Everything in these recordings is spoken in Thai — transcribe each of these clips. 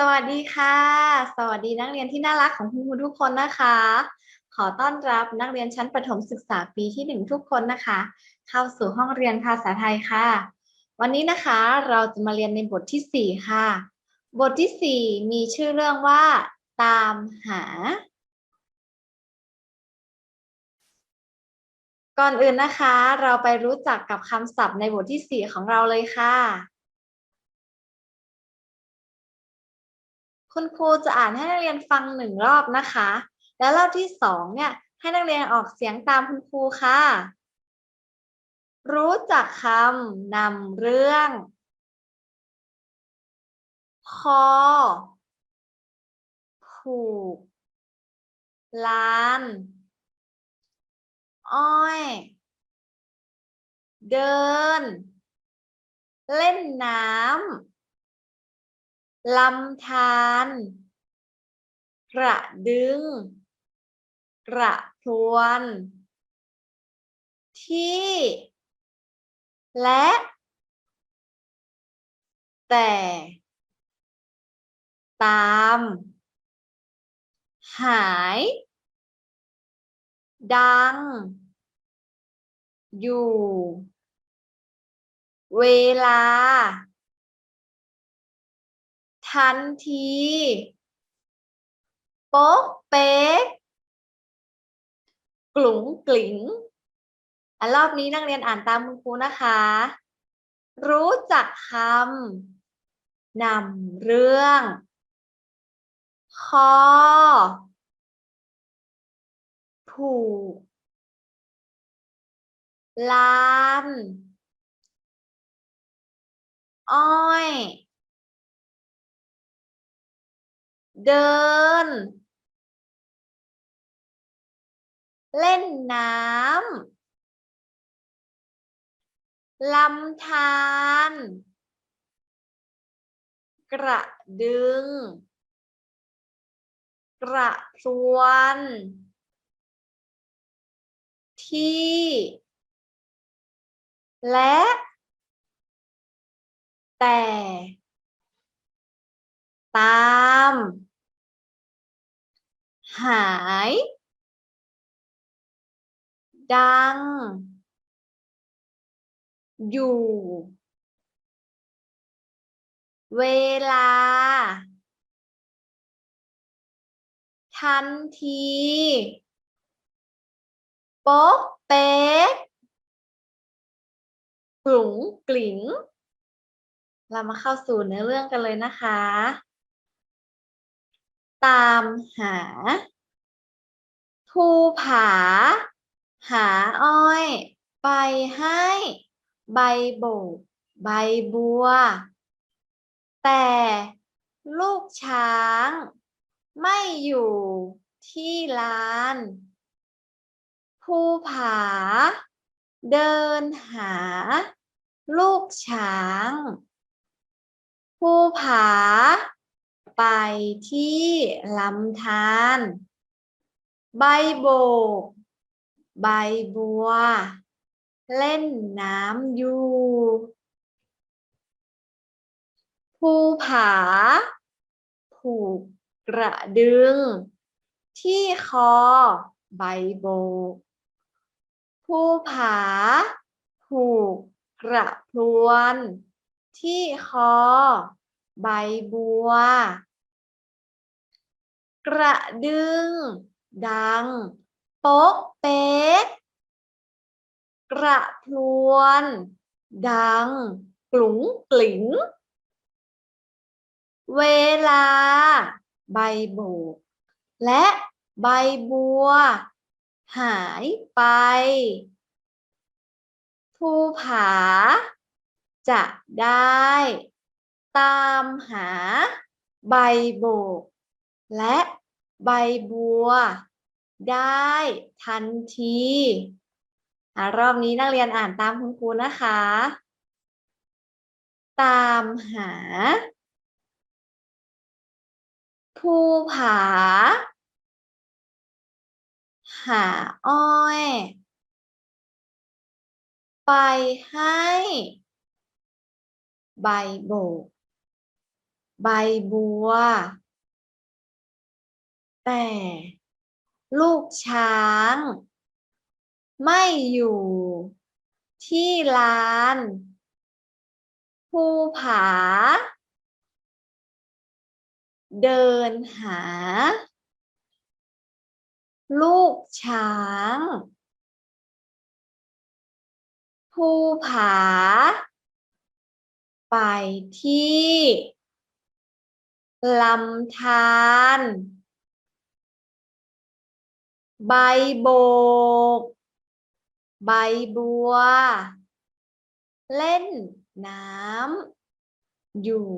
สวัสดีค่ะ สวัสดีนักเรียนที่น่ารักของคุณครูทุกคนนะคะ ขอต้อนรับนักเรียนชั้นประถมศึกษาปีที่หนึ่งทุกคนนะคะ เข้าสู่ห้องเรียนภาษาไทยค่ะ วันนี้นะคะเราจะมาเรียนในบทที่สี่ค่ะ บทที่สี่มีชื่อเรื่องว่า ตามหา ก่อนอื่นนะคะ เราไปรู้จักกับคำศัพท์ในบทที่สี่ของเราเลยค่ะ คุณครูจะอ่านให้นักเรียนฟังหนึ่งรอบนะคะ แล้วรอบที่สองเนี่ยให้นักเรียนออกเสียงตามคุณครูค่ะ รู้จักคำนำเรื่อง คอ ผูกลาน อ้อย เดิน เล่นน้ำ ลำธารกระดึง กระพรวน ที่ และ แต่ ตาม หาย ดัง อยู่ เวลา ทันที โป๊กเป๊กกลุ่งกลิ่งอะรอบนี้นักเรียนอ่านตามคุณครูนะคะ รู้จักคำนำเรื่อง คอ ผูก ลาน อ้อย เดิน เล่นน้ำลำธารกระดึง กระพรวน ที่ และ แต่ ตาม หาย ดัง อยู่ เวลา ทันที โป๊กเป๊กกลุ่งกลิ่งเรามาเข้าสู่เนื้อเรื่องกันเลยนะคะ ตามหา ภูผา หาอ้อย ไปให้ ใบโบก ใบบัว แต่ลูกช้าง ไม่อยู่ที่ลาน ภูผา เดินหา ลูกช้าง ภูผา ไปที่ลำธารใบโบก ใบบัว เล่นน้ำอยู่ภูผา ผูกกระดึง ที่คอ ใบโบกภูผา ผูกกระพรวน ที่คอ ใบบัว กระดึง ดัง โป๊กเป๊ก กระพรวน ดัง กลุ่งกลิ่งเวลา ใบโบก และใบบัว หายไป ภูผา จะได้ ตามหาใบโบก และใบบัว ได้ทันทีอะรอบนี้นักเรียนอ่านตามคุณครูนะคะ ตามหา ภูผา หาอ้อย ไปให้ ใบโบก ใบบัว แต่ ลูกช้าง ไม่อยู่ ที่ลานภูผา เดินหา ลูกช้างภูผา ไปที่ ลำธารใบโบก ใบบัว เล่นน้ำอยู่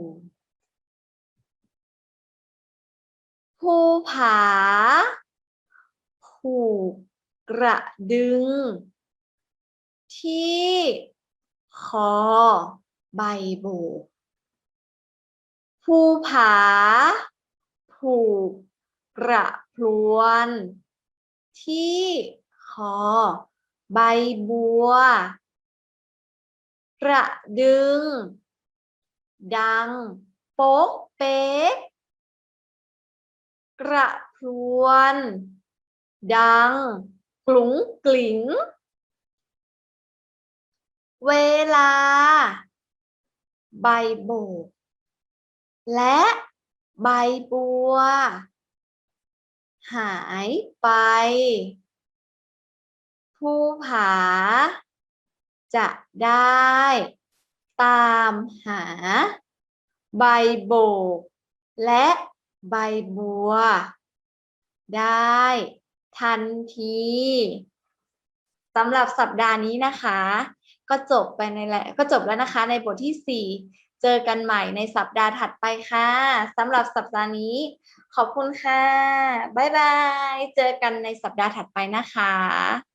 ภูผา ผูกกระดึง ที่คอใบโบก ภูผา ผูกกระพรวน ที่คอ ใบบัว กระดึง ดัง โป๊กเป๊กกระพรวน ดัง กลุ้งกลิ้งเวลา ใบโบก และใบบัว หายไป ภูผา จะได้ ตามหา ใบโบก และใบบัว ได้ทันทีสำหรับสัปดาห์นี้นะคะ ก็จบไปในแหละก็จบแล้วนะคะในบทที่สี่ เจอกันใหม่ในสัปดาห์ถัดไปค่ะสำหรับสัปดาห์นี้ ขอบคุณค่ะ บ๊ายบาย เจอกันในสัปดาห์ถัดไปนะคะ